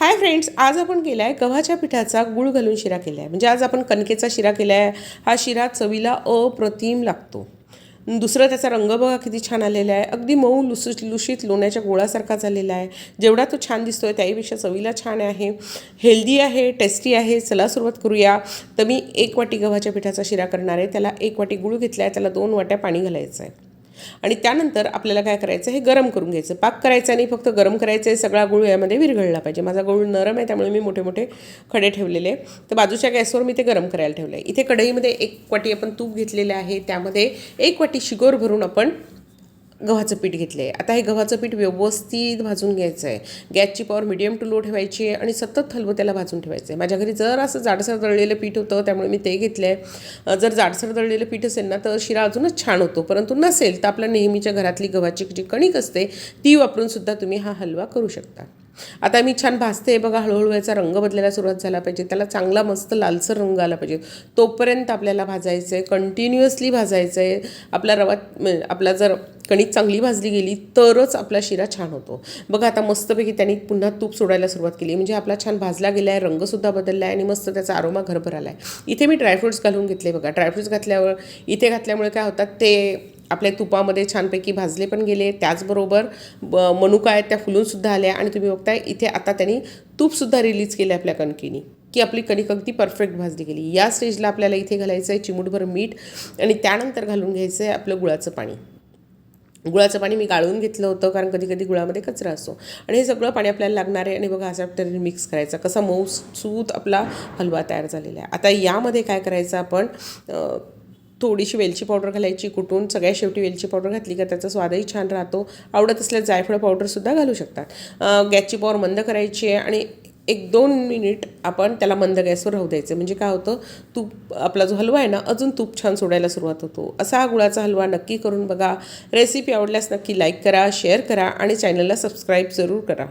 Hi friends आज आपण केला आहे गव्हाच्या पिठाचा गुळ घालून शिरा केला आहे म्हणजे आज आपण कणकेचा शिरा केला आहे हा शिरा चवीला अप्रतिम लागतो. दुसरं त्याचा रंग बघा किती छान आलेला आहे. अगदी मऊ लुसुस लुशीत लोण्याच्या गोळासारखा झालेला आहे. जेवढा तो छान दिसतो आहे त्याहीपेक्षा चवीला छान आहे. हेल्दी आहे टेस्टी आहे. चला सुरुवात करूया. तर मी एक वाटी गव्हाच्या पिठाचा शिरा करणार आहे. त्याला एक वाटी गुळ घेतला आहे त्याला दोन वाट्या पाणी घालायचं आहे आणि त्यानंतर आपल्याला काय करायचं हे गरम करून घ्यायचं. पाक करायचं आणि फक्त गरम करायचं आहे सगळा गुळ यामध्ये विरघळला पाहिजे. माझा गुळ नरम आहे त्यामुळे मी मोठे मोठे खडे ठेवलेले तर बाजूच्या गॅसवर मी ते गरम करायला ठेवलं आहे इथे कढईमध्ये एक वाटी आपण तूप घेतलेलं आहे. त्यामध्ये एक वाटी शिगोर भरून आपण गव्हाचं पीठ घेतलं आहे आता हे गव्हाचं पीठ व्यवस्थित भाजून घ्यायचं आहे गॅसची पॉवर मिडियम टू लो ठेवायची आहे आणि सतत हलवं त्याला भाजून ठेवायचं आहे माझ्या घरी जर असं जाडसर दळलेलं पीठ होतं त्यामुळे मी ते घेतलं आहे जर जाडसर दळलेलं पीठ असेल ना तर शिरा अजूनच छान होतो. परंतु नसेल तर आपल्या नेहमीच्या घरातली गव्हाची जी कणिक असते ती वापरून सुद्धा तुम्ही हा हलवा करू शकता. आता मी छान भाजते बघा हळूहळू याचा रंग बदलायला सुरुवात झाला पाहिजे. त्याला चांगला मस्त लालसर रंग आला पाहिजे. तोपर्यंत आपल्याला भाजायचं आहे कंटिन्युअसली भाजायचं आहे आपला रवा आपला जर कणिक चांगली भाजली गेली तरच आपला शिरा छान होतो. बघा आता मस्तपैकी त्यांनी पुन्हा तूप सोडायला सुरुवात केली. म्हणजे आपला छान भाजला गेला आहे रंगसुद्धा बदलला आहे आणि मस्त त्याचा आरोमा घरभर आला आहे इथे मी ड्रायफ्रुट्स घालून घेतले बघा. ड्रायफ्रुट्स घातल्यावर इथे घातल्यामुळे काय होतात ते आपल्या तुपामध्ये छानपैकी भाजले पण गेले त्याचबरोबर ब मनुका आहेत त्या फुलूनसुद्धा आल्या आणि तुम्ही बघताय इथे आता त्यांनी तूपसुद्धा रिलीज केलं आपल्या कणकीनी की आपली कणिक अगदी परफेक्ट भाजली गेली. या स्टेजला आपल्याला इथे घालायचं आहे चिमूटभर मीठ आणि त्यानंतर घालून घ्यायचं आहे आपलं गुळाचं पाणी. गुळाचं पाणी मी गाळून घेतलं होतं कारण कधी कधी गुळामध्ये कचरा असतो. आणि हे सगळं पाणी आपल्याला लागणार आहे आणि बघा अशा तऱ्हेने मिक्स करायचा. कसा मऊ सूत आपला हलवा तयार झालेला आहे. आता यामध्ये काय करायचं आपण थोडीशी वेलची पावडर घालायची कुटून सगळ्या शेवटी वेलची पावडर घातली का त्याचा स्वादही छान राहतो. आवडत असल्यास जायफळ पावडरसुद्धा घालू शकतात. गॅसची पॉवर मंद करायची आहे आणि एक दोन मिनिट आपण त्याला मंद गॅसवर राहू द्यायचं. म्हणजे काय होतं तूप आपला जो हलवा आहे ना अजून तूप छान सोडायला सुरुवात होतो. असा हा गुळाचा हलवा नक्की करून बघा. रेसिपी आवडल्यास नक्की लाईक करा शेअर करा आणि चॅनलला सबस्क्राईब जरूर करा.